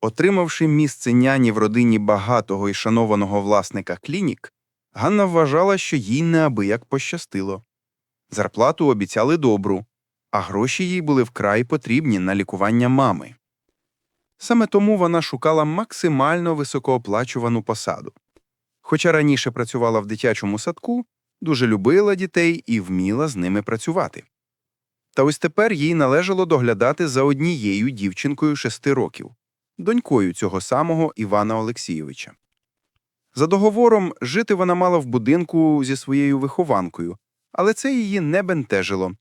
Отримавши місце няні в родині багатого і шанованого власника клінік, Ганна вважала, що їй неабияк пощастило. Зарплату обіцяли добру, а гроші їй були вкрай потрібні на лікування мами. Саме тому вона шукала максимально високооплачувану посаду. Хоча раніше працювала в дитячому садку, дуже любила дітей і вміла з ними працювати. Та ось тепер їй належало доглядати за однією дівчинкою шести років, донькою цього самого Івана Олексійовича. За договором, жити вона мала в будинку зі своєю вихованкою, але це її не бентежило.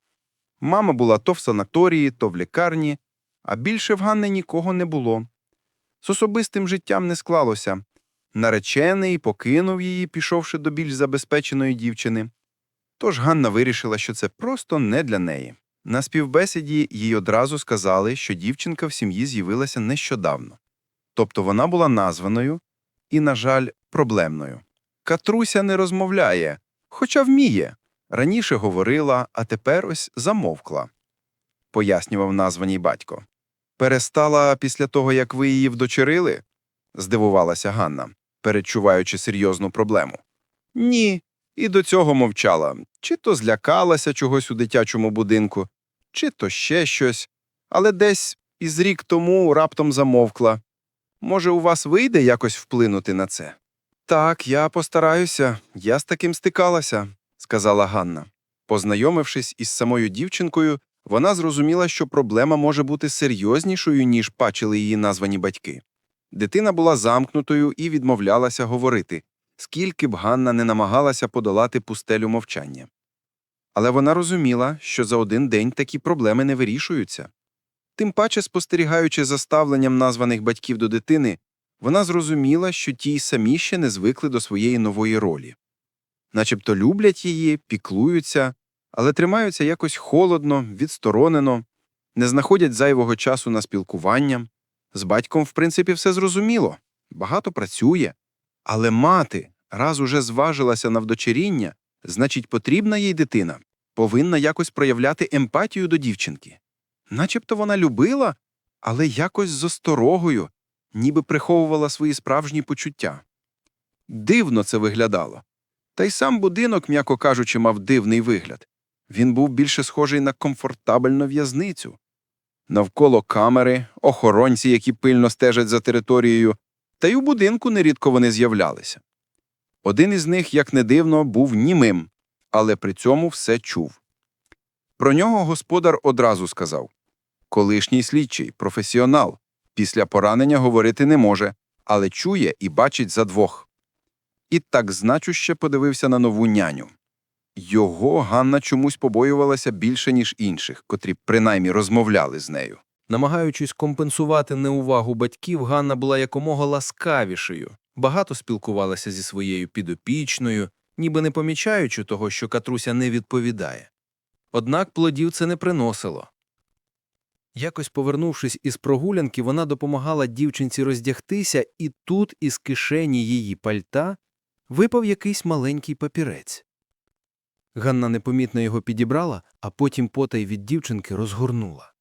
Мама була то в санаторії, то в лікарні, а більше в Ганни нікого не було. З особистим життям не склалося. Наречений покинув її, пішовши до більш забезпеченої дівчини. Тож Ганна вирішила, що це просто не для неї. На співбесіді їй одразу сказали, що дівчинка в сім'ї з'явилася нещодавно. Тобто вона була названою і, на жаль, проблемною. Катруся не розмовляє, хоча вміє. Раніше говорила, а тепер ось замовкла, пояснював названій батько. Перестала після того, як ви її вдочерили? здивувалася Ганна, передчуваючи серйозну проблему. Ні, і до цього мовчала. Чи то злякалася чогось у дитячому будинку, чи то ще щось, але десь із рік тому раптом замовкла. Може, у вас вийде якось вплинути на це? Так, я постараюся, я з таким стикалася, сказала Ганна. Познайомившись із самою дівчинкою, вона зрозуміла, що проблема може бути серйознішою, ніж бачили її названі батьки. Дитина була замкнутою і відмовлялася говорити, скільки б Ганна не намагалася подолати пустелю мовчання. Але вона розуміла, що за один день такі проблеми не вирішуються. Тим паче, спостерігаючи за ставленням названих батьків до дитини, вона зрозуміла, що ті й самі ще не звикли до своєї нової ролі. Начебто люблять її, піклуються, але тримаються якось холодно, відсторонено, не знаходять зайвого часу на спілкування. З батьком, в принципі, все зрозуміло, багато працює. Але мати, раз уже зважилася на вдочеріння, значить, потрібна їй дитина, повинна якось проявляти емпатію до дівчинки. Начебто вона любила, але якось з осторогою, ніби приховувала свої справжні почуття. Дивно це виглядало. Та й сам будинок, м'яко кажучи, мав дивний вигляд. Він був більше схожий на комфортабельну в'язницю. Навколо камери, охоронці, які пильно стежать за територією, та й у будинку нерідко вони з'являлися. Один із них, як не дивно, був німим, але при цьому все чув. Про нього господар одразу сказав колишній слідчий, професіонал, після поранення говорити не може, але чує і бачить за двох. І так значуще подивився на нову няню. Його Ганна чомусь побоювалася більше, ніж інших, котрі принаймні розмовляли з нею. Намагаючись компенсувати неувагу батьків, Ганна була якомога ласкавішою, багато спілкувалася зі своєю підопічною, ніби не помічаючи того, що Катруся не відповідає. Однак плодів це не приносило. Якось повернувшись із прогулянки, вона допомагала дівчинці роздягтися, і тут із кишені її пальта випав якийсь маленький папірець. Ганна непомітно його підібрала, а потім потай від дівчинки розгорнула.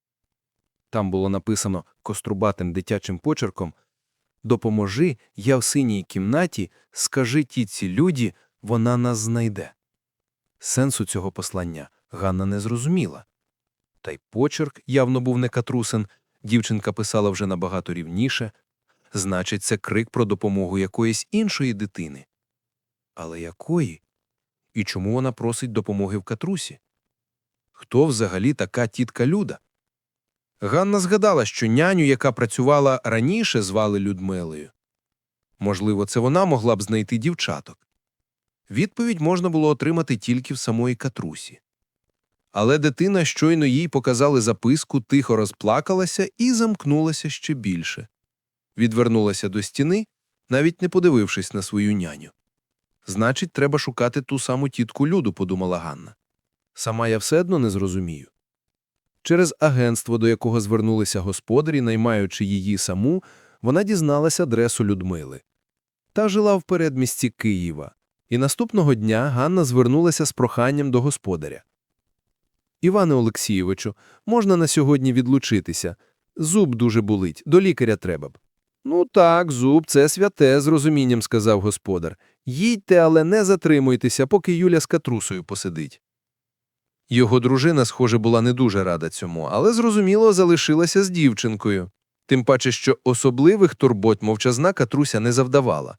Там було написано кострубатим дитячим почерком Допоможи, я в синій кімнаті, скажи тітці люді, вона нас знайде. Сенсу цього послання Ганна не зрозуміла. Та й почерк явно був не катрусин, дівчинка писала вже набагато рівніше. Значить, це крик про допомогу якоїсь іншої дитини. Але якої? І чому вона просить допомоги в катрусі? Хто взагалі така тітка Люда? Ганна згадала, що няню, яка працювала раніше, звали Людмилою. Можливо, це вона могла б знайти дівчаток. Відповідь можна було отримати тільки в самої катрусі. Але дитина щойно їй показали записку, тихо розплакалася і замкнулася ще більше. Відвернулася до стіни, навіть не подивившись на свою няню. Значить, треба шукати ту саму тітку Люду, подумала Ганна. Сама я все одно не зрозумію. Через агентство, до якого звернулися господарі, наймаючи її саму, вона дізналася адресу Людмили. Та жила в передмісті Києва, і наступного дня Ганна звернулася з проханням до господаря. Іване Олексійовичу, можна на сьогодні відлучитися. Зуб дуже болить, до лікаря треба б. Ну так, зуб, це святе, з розумінням сказав господар. Їдьте, але не затримуйтеся, поки Юля з катрусою посидить. Його дружина, схоже, була не дуже рада цьому, але зрозуміло залишилася з дівчинкою. Тим паче, що особливих турбот мовчазна катруся не завдавала.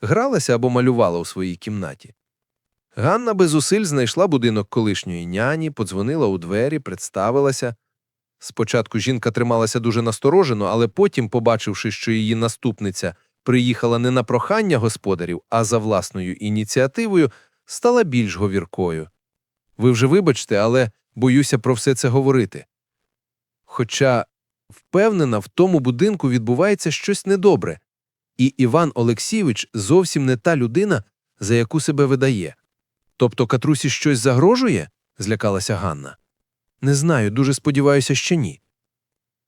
Гралася або малювала у своїй кімнаті. Ганна без зусиль знайшла будинок колишньої няні, подзвонила у двері, представилася. Спочатку жінка трималася дуже насторожено, але потім, побачивши, що її наступниця приїхала не на прохання господарів, а за власною ініціативою, стала більш говіркою. Ви вже вибачте, але боюся про все це говорити. Хоча, впевнена, в тому будинку відбувається щось недобре, і Іван Олексійович зовсім не та людина, за яку себе видає. Тобто Катрусі щось загрожує? злякалася Ганна. Не знаю, дуже сподіваюся, що ні.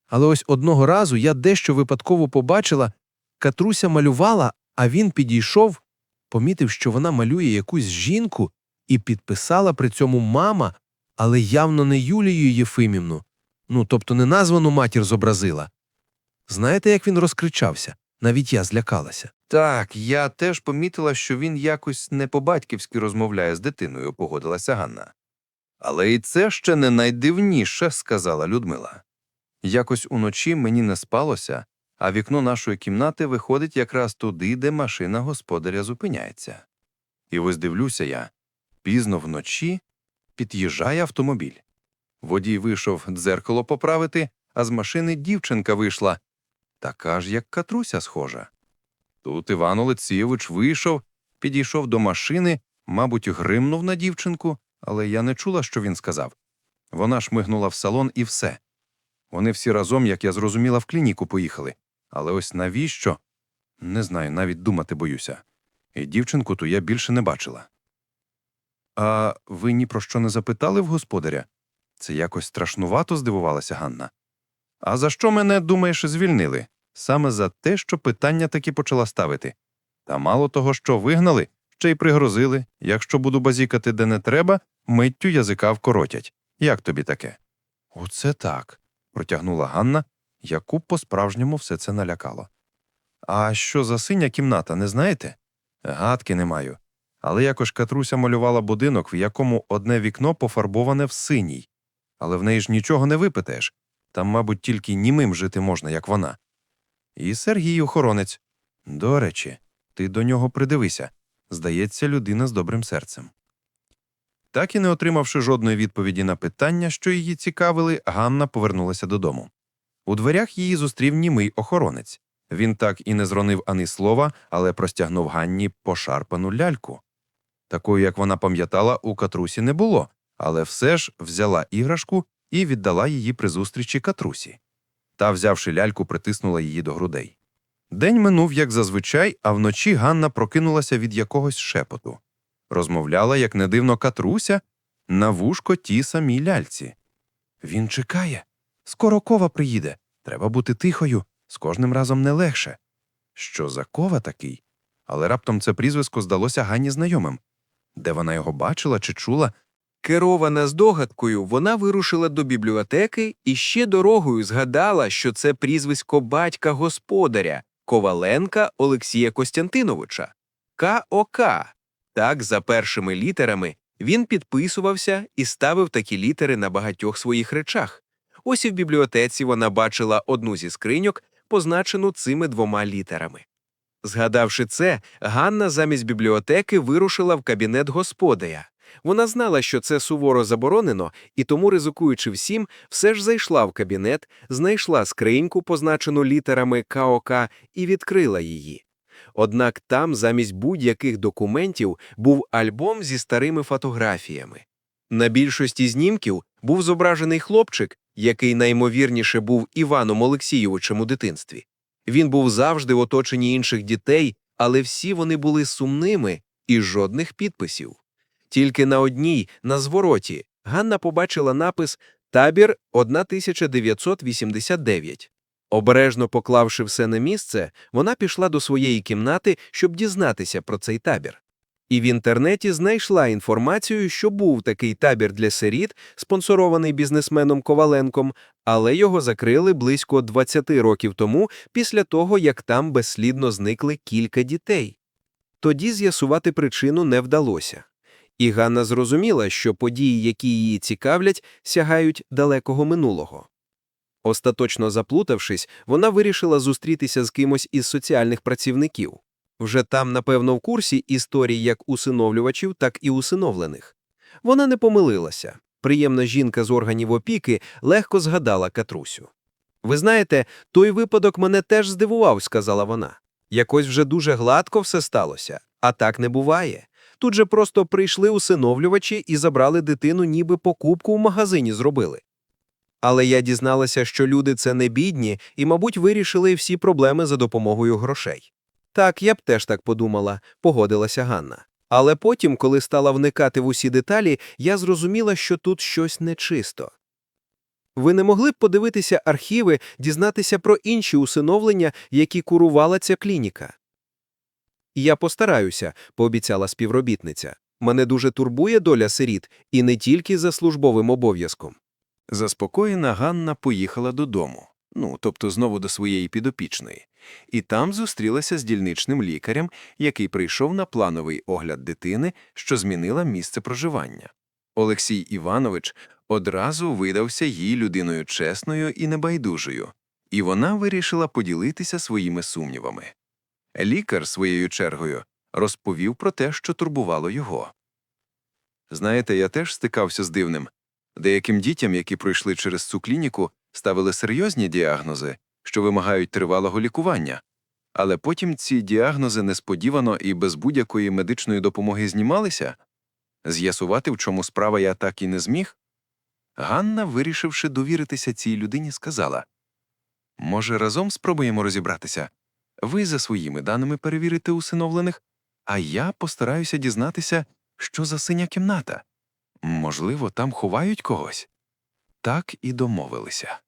Але ось одного разу я дещо випадково побачила, Катруся малювала, а він підійшов, помітив, що вона малює якусь жінку і підписала при цьому мама, але явно не Юлію Єфимівну, ну тобто не названу матір зобразила. Знаєте, як він розкричався? Навіть я злякалася. Так, я теж помітила, що він якось не по-батьківськи розмовляє з дитиною, погодилася Ганна. Але і це ще не найдивніше, сказала Людмила. Якось уночі мені не спалося, а вікно нашої кімнати виходить якраз туди, де машина господаря зупиняється. І ось дивлюся я, пізно вночі під'їжджає автомобіль. Водій вийшов дзеркало поправити, а з машини дівчинка вийшла, така ж, як катруся схожа. Тут Іван Олексійович вийшов, підійшов до машини, мабуть, гримнув на дівчинку, але я не чула, що він сказав. Вона шмигнула в салон і все. Вони всі разом, як я зрозуміла, в клініку поїхали. Але ось навіщо? Не знаю, навіть думати боюся. І дівчинку ту я більше не бачила. А ви ні про що не запитали в господаря? Це якось страшнувато здивувалася Ганна. А за що мене, думаєш, звільнили? Саме за те, що питання таки почала ставити. Та мало того, що вигнали, ще й пригрозили якщо буду базікати де не треба, миттю язика вкоротять. Як тобі таке? Оце так, протягнула Ганна, яку по-справжньому все це налякало. А що за синя кімната, не знаєте? Гадки не маю. Але якось Катруся малювала будинок, в якому одне вікно пофарбоване в синій. Але в неї ж нічого не випитаєш. Там, мабуть, тільки німим жити можна, як вона. І Сергій охоронець. До речі, ти до нього придивися. Здається, людина з добрим серцем. Так і не отримавши жодної відповіді на питання, що її цікавили, Ганна повернулася додому. У дверях її зустрів німий охоронець. Він так і не зронив ані слова, але простягнув Ганні пошарпану ляльку. Такою, як вона пам'ятала, у катрусі не було, але все ж взяла іграшку і віддала її при зустрічі катрусі. Та, взявши ляльку, притиснула її до грудей. День минув, як зазвичай, а вночі Ганна прокинулася від якогось шепоту. Розмовляла, як не дивно, катруся, на вушко ті самій ляльці. Він чекає. Скоро кова приїде. Треба бути тихою, з кожним разом не легше. Що за кова такий? Але раптом це прізвисько здалося Ганні знайомим. Де вона його бачила чи чула, Керована здогадкою, вона вирушила до бібліотеки і ще дорогою згадала, що це прізвисько батька господаря Коваленка Олексія Костянтиновича. КОК. Так, за першими літерами він підписувався і ставив такі літери на багатьох своїх речах. Ось і в бібліотеці вона бачила одну зі скриньок, позначену цими двома літерами. Згадавши це, Ганна замість бібліотеки вирушила в кабінет господаря. Вона знала, що це суворо заборонено, і тому, ризикуючи всім, все ж зайшла в кабінет, знайшла скриньку, позначену літерами КОК, і відкрила її. Однак там, замість будь-яких документів, був альбом зі старими фотографіями. На більшості знімків був зображений хлопчик, який наймовірніше був Іваном Олексійовичем у дитинстві. Він був завжди в оточенні інших дітей, але всі вони були сумними і жодних підписів. Тільки на одній, на звороті, Ганна побачила напис Табір 1989. Обережно поклавши все на місце, вона пішла до своєї кімнати, щоб дізнатися про цей табір. І в інтернеті знайшла інформацію, що був такий табір для сиріт, спонсорований бізнесменом Коваленком, але його закрили близько 20 років тому, після того, як там безслідно зникли кілька дітей. Тоді з'ясувати причину не вдалося. І Ганна зрозуміла, що події, які її цікавлять, сягають далекого минулого. Остаточно заплутавшись, вона вирішила зустрітися з кимось із соціальних працівників. Вже там, напевно, в курсі історій як усиновлювачів, так і усиновлених. Вона не помилилася. Приємна жінка з органів опіки легко згадала Катрусю. Ви знаєте, той випадок мене теж здивував, сказала вона. Якось вже дуже гладко все сталося, а так не буває. Тут же просто прийшли усиновлювачі і забрали дитину, ніби покупку в магазині зробили. Але я дізналася, що люди це не бідні і, мабуть, вирішили всі проблеми за допомогою грошей. Так, я б теж так подумала, погодилася Ганна. Але потім, коли стала вникати в усі деталі, я зрозуміла, що тут щось нечисто. Ви не могли б подивитися архіви, дізнатися про інші усиновлення, які курувала ця клініка? Я постараюся, пообіцяла співробітниця. Мене дуже турбує доля сиріт, і не тільки за службовим обов'язком. Заспокоєна Ганна поїхала додому, ну, тобто знову до своєї підопічної, і там зустрілася з дільничним лікарем, який прийшов на плановий огляд дитини, що змінила місце проживання. Олексій Іванович одразу видався їй людиною чесною і небайдужою, і вона вирішила поділитися своїми сумнівами. Лікар, своєю чергою, розповів про те, що турбувало його. Знаєте, я теж стикався з дивним. Деяким дітям, які пройшли через цю клініку, ставили серйозні діагнози, що вимагають тривалого лікування. Але потім ці діагнози несподівано і без будь-якої медичної допомоги знімалися. З'ясувати, в чому справа я так і не зміг. Ганна, вирішивши довіритися цій людині, сказала Може, разом спробуємо розібратися? Ви за своїми даними перевірите усиновлених, а я постараюся дізнатися, що за синя кімната. Можливо, там ховають когось. Так і домовилися.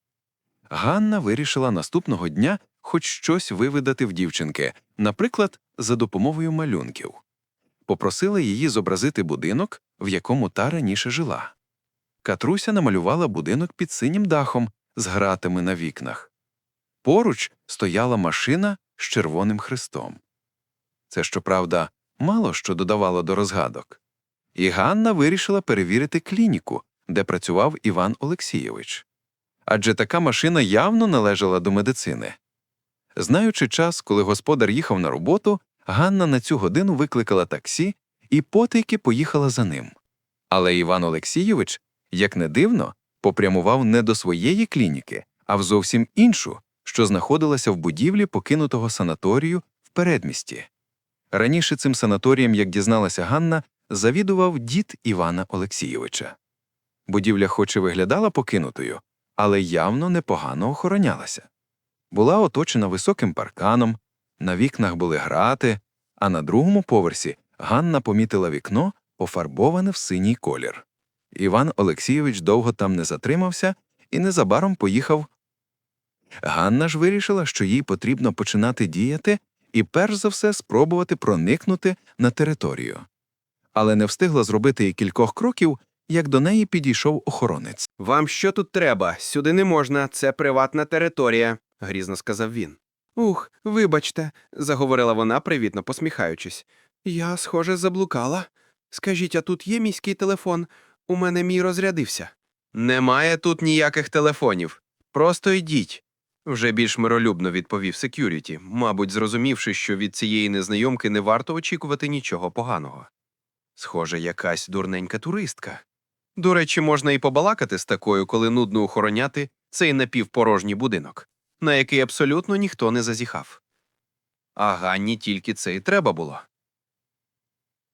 Ганна вирішила наступного дня хоч щось вивидати в дівчинки, наприклад, за допомогою малюнків. Попросила її зобразити будинок, в якому та раніше жила. Катруся намалювала будинок під синім дахом з гратами на вікнах. Поруч стояла машина з червоним хрестом. Це, щоправда, мало що додавало до розгадок. І Ганна вирішила перевірити клініку, де працював Іван Олексійович. Адже така машина явно належала до медицини. Знаючи час, коли господар їхав на роботу, Ганна на цю годину викликала таксі і потайки поїхала за ним. Але Іван Олексійович, як не дивно, попрямував не до своєї клініки, а в зовсім іншу, що знаходилася в будівлі покинутого санаторію в передмісті. Раніше цим санаторієм, як дізналася Ганна, завідував дід Івана Олексійовича. Будівля хоч і виглядала покинутою, але явно непогано охоронялася. Була оточена високим парканом, на вікнах були грати, а на другому поверсі Ганна помітила вікно, пофарбоване в синій колір. Іван Олексійович довго там не затримався і незабаром поїхав. Ганна ж вирішила, що їй потрібно починати діяти і перш за все спробувати проникнути на територію. Але не встигла зробити і кількох кроків, як до неї підійшов охоронець. Вам що тут треба? Сюди не можна, це приватна територія, грізно сказав він. Ух, вибачте, заговорила вона, привітно посміхаючись. Я, схоже, заблукала. Скажіть, а тут є міський телефон? У мене мій розрядився. Немає тут ніяких телефонів. Просто йдіть. Вже більш миролюбно відповів секюріті, мабуть, зрозумівши, що від цієї незнайомки не варто очікувати нічого поганого. Схоже, якась дурненька туристка. До речі, можна і побалакати з такою, коли нудно охороняти цей напівпорожній будинок, на який абсолютно ніхто не зазіхав. А Ганні тільки це й треба було.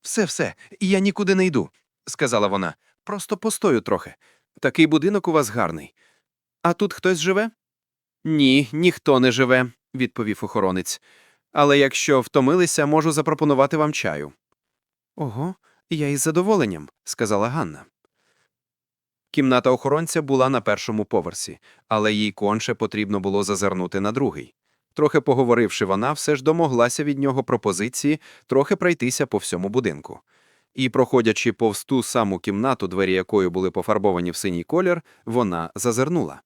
Все, все, я нікуди не йду, сказала вона. Просто постою трохи. Такий будинок у вас гарний. А тут хтось живе? Ні, ніхто не живе, відповів охоронець. Але якщо втомилися, можу запропонувати вам чаю. Ого, я із задоволенням, сказала Ганна. Кімната охоронця була на першому поверсі, але їй конче потрібно було зазирнути на другий. Трохи поговоривши, вона все ж домоглася від нього пропозиції трохи пройтися по всьому будинку. І, проходячи повз ту саму кімнату, двері якої були пофарбовані в синій колір, вона зазирнула.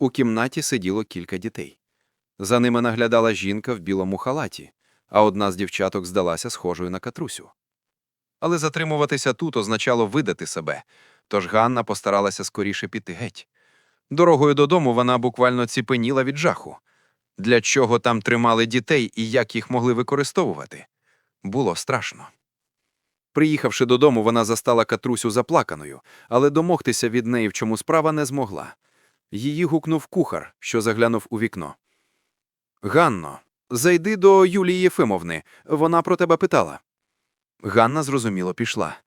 У кімнаті сиділо кілька дітей. За ними наглядала жінка в білому халаті, а одна з дівчаток здалася схожою на катрусю. Але затримуватися тут означало видати себе, тож Ганна постаралася скоріше піти геть. Дорогою додому вона буквально ціпеніла від жаху. Для чого там тримали дітей і як їх могли використовувати? Було страшно. Приїхавши додому, вона застала Катрусю заплаканою, але домогтися від неї в чому справа не змогла. Її гукнув кухар, що заглянув у вікно. Ганно, зайди до Юлії Єфимовни, вона про тебе питала. Ганна зрозуміло пішла,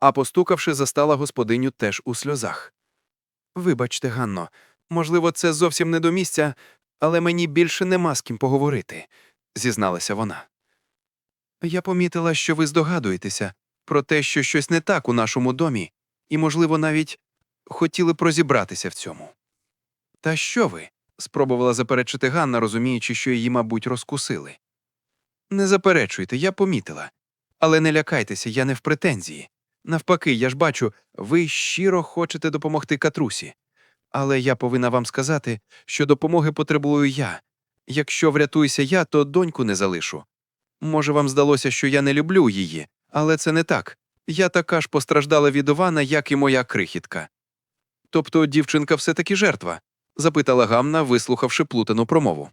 а постукавши, застала господиню теж у сльозах. Вибачте, Ганно, можливо, це зовсім не до місця, але мені більше нема з ким поговорити, зізналася вона. Я помітила, що ви здогадуєтеся про те, що щось не так у нашому домі, і, можливо, навіть хотіли б розібратися в цьому. Та що ви? спробувала заперечити Ганна, розуміючи, що її, мабуть, розкусили. Не заперечуйте, я помітила. Але не лякайтеся, я не в претензії. Навпаки, я ж бачу, ви щиро хочете допомогти Катрусі. Але я повинна вам сказати, що допомоги потребую я. Якщо врятуюся я, то доньку не залишу. Може, вам здалося, що я не люблю її, але це не так. Я така ж постраждала від Івана, як і моя крихітка. Тобто дівчинка все таки жертва? Запитала Гамна, вислухавши плутану промову.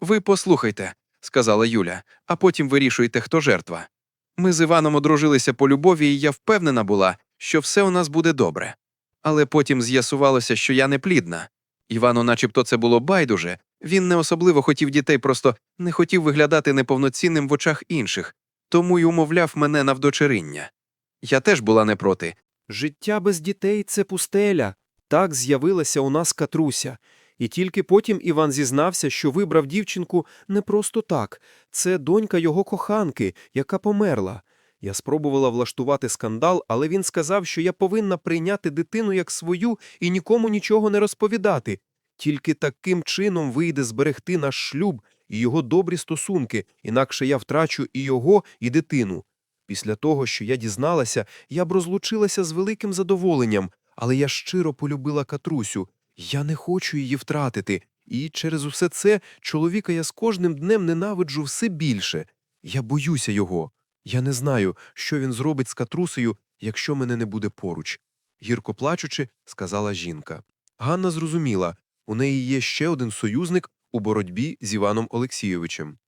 Ви послухайте, сказала Юля, а потім вирішуйте, хто жертва. Ми з Іваном одружилися по любові, і я впевнена була, що все у нас буде добре. Але потім з'ясувалося, що я не плідна. Івану, начебто, це було байдуже. Він не особливо хотів дітей, просто не хотів виглядати неповноцінним в очах інших, тому й умовляв мене на вдочериння. Я теж була не проти. Життя без дітей це пустеля. Так з'явилася у нас Катруся. І тільки потім Іван зізнався, що вибрав дівчинку не просто так. Це донька його коханки, яка померла. Я спробувала влаштувати скандал, але він сказав, що я повинна прийняти дитину як свою і нікому нічого не розповідати. Тільки таким чином вийде зберегти наш шлюб і його добрі стосунки, інакше я втрачу і його, і дитину. Після того, що я дізналася, я б розлучилася з великим задоволенням, але я щиро полюбила Катрусю. Я не хочу її втратити, і через усе це чоловіка я з кожним днем ненавиджу все більше. Я боюся його. Я не знаю, що він зробить з Катрусею, якщо мене не буде поруч. Гірко плачучи, сказала жінка. Ганна зрозуміла, у неї є ще один союзник у боротьбі з Іваном Олексійовичем.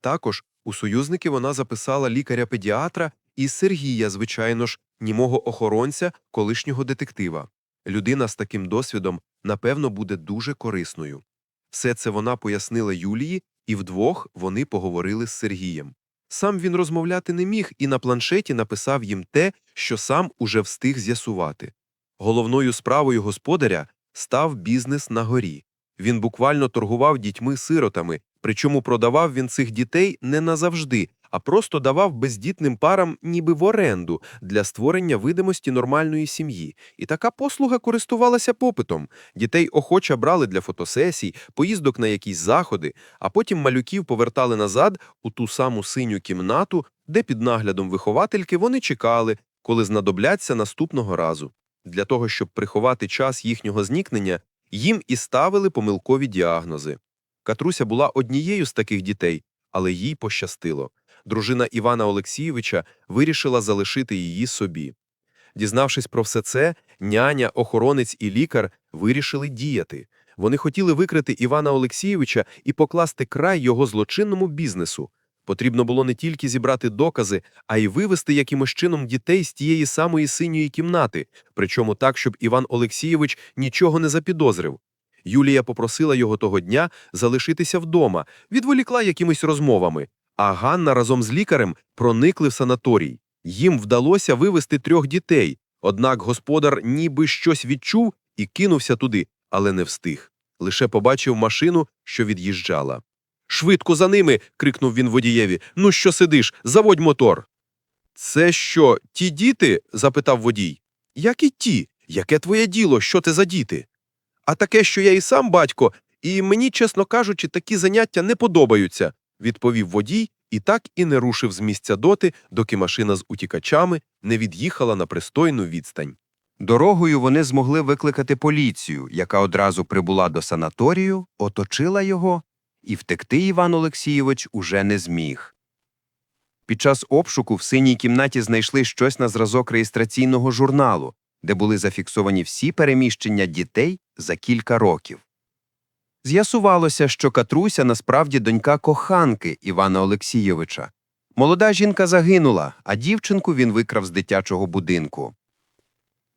Також у союзники вона записала лікаря-педіатра і Сергія, звичайно ж, німого охоронця, колишнього детектива. Людина з таким досвідом, напевно, буде дуже корисною. Все це вона пояснила Юлії, і вдвох вони поговорили з Сергієм. Сам він розмовляти не міг і на планшеті написав їм те, що сам уже встиг з'ясувати. Головною справою господаря став бізнес на горі. Він буквально торгував дітьми-сиротами, причому продавав він цих дітей не назавжди, а просто давав бездітним парам ніби в оренду для створення видимості нормальної сім'ї. І така послуга користувалася попитом. Дітей охоче брали для фотосесій, поїздок на якісь заходи, а потім малюків повертали назад у ту саму синю кімнату, де під наглядом виховательки вони чекали, коли знадобляться наступного разу. Для того, щоб приховати час їхнього зникнення, їм і ставили помилкові діагнози. Катруся була однією з таких дітей, але їй пощастило. Дружина Івана Олексійовича вирішила залишити її собі. Дізнавшись про все це, няня, охоронець і лікар вирішили діяти. Вони хотіли викрити Івана Олексійовича і покласти край його злочинному бізнесу. Потрібно було не тільки зібрати докази, а й вивести якимось чином дітей з тієї самої синьої кімнати, причому так, щоб Іван Олексійович нічого не запідозрив. Юлія попросила його того дня залишитися вдома, відволікла якимись розмовами, а Ганна разом з лікарем проникли в санаторій. Їм вдалося вивести трьох дітей, однак господар ніби щось відчув і кинувся туди, але не встиг. Лише побачив машину, що від'їжджала. Швидко за ними. крикнув він водієві. Ну що сидиш? Заводь мотор. Це що, ті діти? запитав водій. Як і ті? Яке твоє діло? Що ти за діти? А таке, що я і сам батько, І мені, чесно кажучи, такі заняття не подобаються, відповів водій і так і не рушив з місця доти, доки машина з утікачами не від'їхала на пристойну відстань. Дорогою вони змогли викликати поліцію, яка одразу прибула до санаторію, оточила його, і втекти Іван Олексійович уже не зміг. Під час обшуку в синій кімнаті знайшли щось на зразок реєстраційного журналу, де були зафіксовані всі переміщення дітей за кілька років. З'ясувалося, що Катруся насправді донька коханки Івана Олексійовича. Молода жінка загинула, а дівчинку він викрав з дитячого будинку.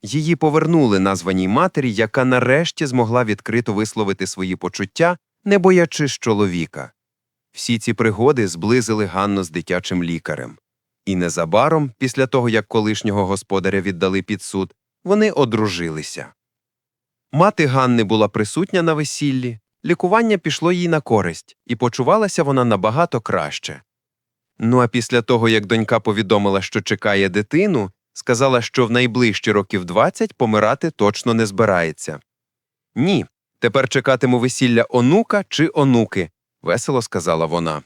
Її повернули названій матері, яка нарешті змогла відкрито висловити свої почуття, не боячись чоловіка. Всі ці пригоди зблизили Ганну з дитячим лікарем. І незабаром, після того як колишнього господаря віддали під суд, вони одружилися. Мати Ганни була присутня на весіллі, лікування пішло їй на користь, і почувалася вона набагато краще. Ну а після того, як донька повідомила, що чекає дитину, сказала, що в найближчі років 20 помирати точно не збирається. Ні, тепер чекатиму весілля онука чи онуки, весело сказала вона.